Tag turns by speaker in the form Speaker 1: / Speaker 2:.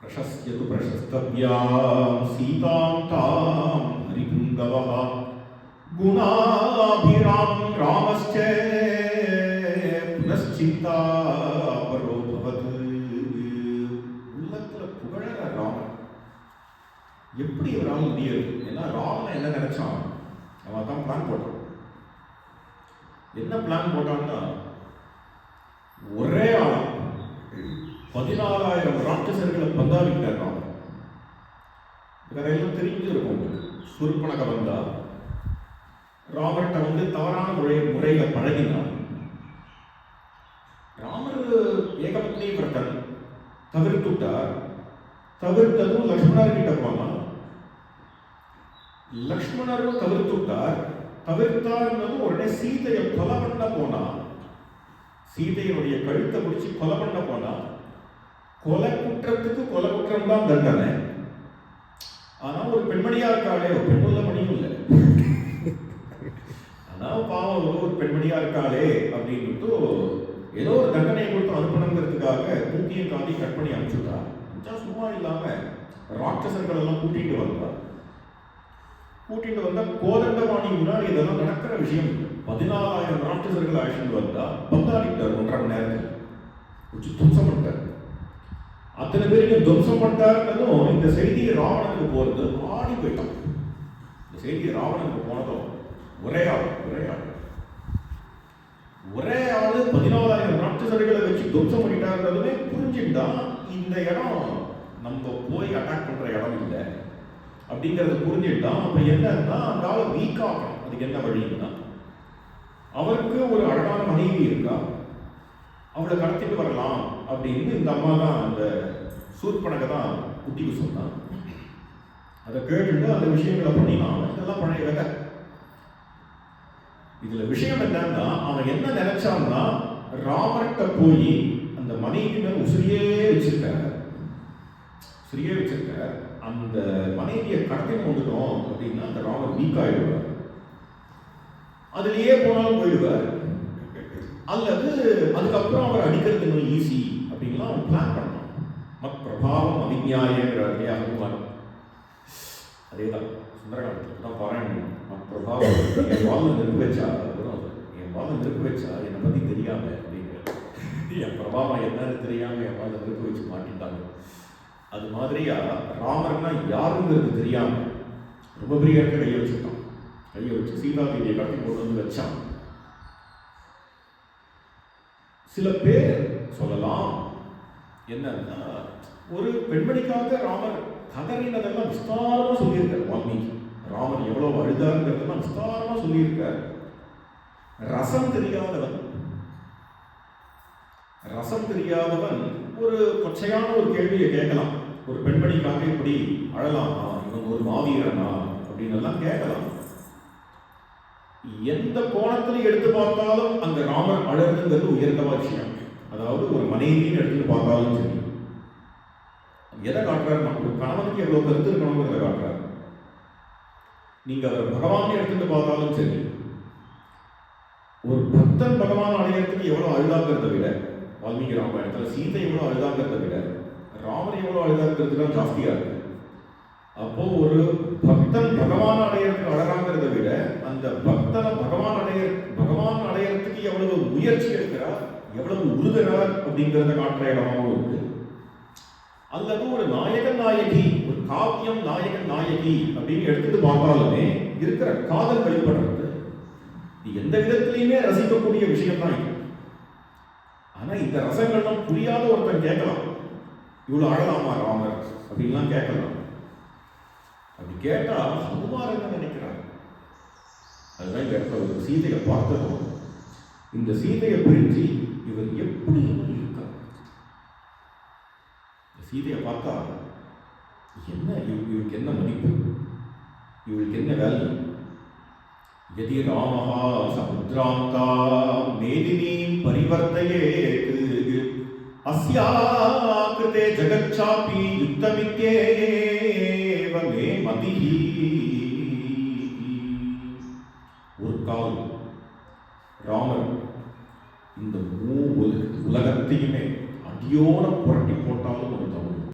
Speaker 1: प्रशस्यतु प्रशस्तव्यां सीतां तां हरिपुङ्गवः गुणाभिरां रामश्च पुनश्चिन्ता परो भवत् உள்ளத்துல புகழற ராமன் எப்படி இவரால் முடியாது ஏன்னா ராமன் என்ன நினைச்சான் அவன் தான் பிளான் போட்டான் என்ன பிளான் போட்டான்னா ஒரே ஆள் பதினாலாயிரம் ராட்சசர்களை பந்தாவிட்டார் ராமன் இதெல்லாம் தெரிஞ்சிருக்கும் உங்களுக்கு சுருப்பனக வந்தா ராமர்கிட்ட வந்து தவறான முறை முறையில பழகினார் ராமர் ஏகபத்னி விரதன் தவிர்த்துட்டார் தவிர்த்ததும் லக்ஷ்மணர் கிட்ட போனா லக்ஷ்மணரும் தவிர்த்துட்டார் தவிர்த்தார்னதும் உடனே சீதையை கொலை பண்ண போனா சீதையினுடைய கழுத்தை பிடிச்சி கொலை பண்ண போனா கொலை குற்றத்துக்கு கொலை குற்றம் தான் தண்டனை. ஆனா ஒரு பெண்மணியா இருக்காளே ஒரு பெண்ணுள்ள மணியும் இல்லை. ஆனா பாவம் ஒரு பெண்மணியா இருக்காளே அப்படின்ட்டு ஏதோ ஒரு தண்டனை கொடுத்து அனுப்பணுங்கிறதுக்காக தூக்கியும் காந்தி கட் பண்ணி அனுப்பிச்சுட்டா. அனுப்பிச்சா சும்மா இல்லாம ராட்சசர்கள் எல்லாம் கூட்டிட்டு வந்தா. கூட்டிட்டு வந்தா கோதண்டவாணி முன்னாடி இதெல்லாம் நடக்கிற விஷயம் பதினாலாயிரம் ராட்சசர்கள் அழைச்சிட்டு வந்தா பந்தாடிட்டார் ஒன்றரை மணி நேரத்தில். வச்சு பண்ணிட்டார். அத்தனை பேருக்கு துவம்சம் பண்ணிட்டாருன்னதும் இந்த செய்தி ராவணனுக்கு போறது ஆடி போயிட்டான். இந்த செய்தி ராவணனுக்கு போனதும் ஒரே ஆள் ஒரே ஆள். ஒரே ஆளு பதினாலாயிரம் ராட்சசர்களை வச்சு துவம்சம் பண்ணிட்டாருன்றதுமே புரிஞ்சுட்டா இந்த இடம் நம்ம போய் அட்டாக் பண்ற இடம் இல்லை அப்படிங்கிறத புரிஞ்சுட்டான் அப்ப என்னன்னா அந்த ஆள் வீக் ஆகணும் அதுக்கு என்ன வழின்னா அவருக்கு ஒரு அழகான மனைவி இருக்கா? அவளை கடத்திட்டு வரலாம் அப்படின்னு இந்த அம்மா தான் அந்த சூர்பனகை தான் குட்டிக்கு சொன்னான் அதை கேட்டுட்டு அந்த விஷயங்களை பண்ணினான் இதெல்லாம் பழைய வேலை இதுல விஷயம் என்னன்னா அவன் என்ன நினைச்சான்னா ராமர்கிட்ட போய் அந்த மனைவி மேல உசிரியே வச்சிருக்க உசிரியே வச்சிருக்க அந்த மனைவியை கடத்தின்னு வந்துட்டோம் அப்படின்னா அந்த ராமர் வீக் ஆயிடுவார் அதுலயே போனாலும் போயிடுவார். அல்லது அதுக்கப்புறம் அவர் அடிக்கிறது இன்னும் ஈஸி அப்படின்லாம் அவன் பிளான் பண்ணான் மத் பிரபாவம் அவிஞாயங்கிறார் இல்லையா அதே அதேதான் சுந்தரகாண்டத்துக்கு தான் பாராயணம் மத் பிரபாவம் என் வாழ்ந்து நெருப்பு வச்சா என் வாழ்ந்து நெருப்பு வச்சா என்னை பற்றி தெரியாம அப்படிங்கிற என் பிரபாவம் என்னன்னு தெரியாம என் வாழ்ந்து நெருப்பு வச்சு மாட்டிட்டாங்க அது மாதிரியா ராமர்னா யாருங்கிறது தெரியாம ரொம்ப பெரிய கையை வச்சுட்டான் கையை வச்சு சீதா தேவியை கடத்தி கொண்டு வந்து வச்சான். சில பேர் சொல்லலாம். என்னன்னா ஒரு பெண்மணிக்காக ராமர் கதறினதெல்லாம் விஸ்தாரமா சொல்லியிருக்கார் வால்மீகி. ராமன் எவ்வளவு அழுதாருங்கிறதெல்லாம் விஸ்தாரமா சொல்லியிருக்கார். ரசம் தெரியாதவன் ரசம் தெரியாதவன் ஒரு கொச்சையான ஒரு கேள்வியை கேட்கலாம். ஒரு பெண்மணிக்காக இப்படி அழலாமா இவன் ஒரு மாவீரனா? அப்படின்னு எல்லாம் கேட்கலாம். எந்த கோணத்திலையும் எடுத்து பார்த்தாலும் அந்த ராமர் அழகுங்கிறது உயர்ந்த விஷயம். அதாவது ஒரு மனைவின்னு எடுத்து பார்த்தாலும் சரி. எதை காட்டுறாரு? ஒரு கணவனுக்கு எவ்வளவு கருத்து இருக்கணுங்கிறத காட்டுறாரு. நீங்க அவர் பகவான் எடுத்துட்டு பார்த்தாலும் சரி ஒரு பக்தன் பகவான் அடையிறதுக்கு எவ்வளவு அழுதாங்கிறத விட வால்மீகி ராமாயணத்துல சீதை எவ்வளவு அழுதாங்கிறத விட ராமர் எவ்வளவு அழுதாங்கிறது தான் ஜாஸ்தியா இருக்கு. அப்போ ஒரு பக்தன் பகவான் அடையறதுக்கு அழகாங்கிறத விட அந்த பக்தனை பகவான் அடைய பகவான் அடையறதுக்கு எவ்வளவு முயற்சி எடுக்கிறார் எவ்வளவு உருகிறார் அப்படிங்கிறத காட்டுற இடமாகவும் இருக்கு. அல்லது ஒரு நாயகன் நாயகி ஒரு காவியம் நாயகன் நாயகி அப்படின்னு எடுத்துட்டு பார்த்தாலுமே இருக்கிற காதல் வெளிப்படுறது. எந்த விதத்திலையுமே ரசிக்கக்கூடிய விஷயம் தான் இது. ஆனா இந்த ரசங்கள்லாம் புரியாத ஒருத்தன் கேட்கலாம். இவ்வளவு அழலாமா ராமர் அப்படின்லாம் கேட்கலாம். கேட்டால் ஹனுமார் என்ன நினைக்கிறார் அதுதான் இங்கே ஒரு சீதையை பார்த்துருக்கோம் இந்த சீதையை பிரிஞ்சு இவர் எப்படி இருக்கார்? இந்த சீதையை பார்த்தா என்ன இவருக்கு என்ன மதிப்பு? இவளுக்கு என்ன வேல்யூ? எதி ராமஹா சமுத்ராந்தா மேதினீம் பரிவர்த்தயேத் அஸ்யா கிருதே ஜகச்சாபி யுத்தமித்தே मे மதிஹி ஒரு கால் ராமர் இந்த மூ உலகத்தையுமே அடியோட புரட்டி போட்டாலும் ஒரு தவறு.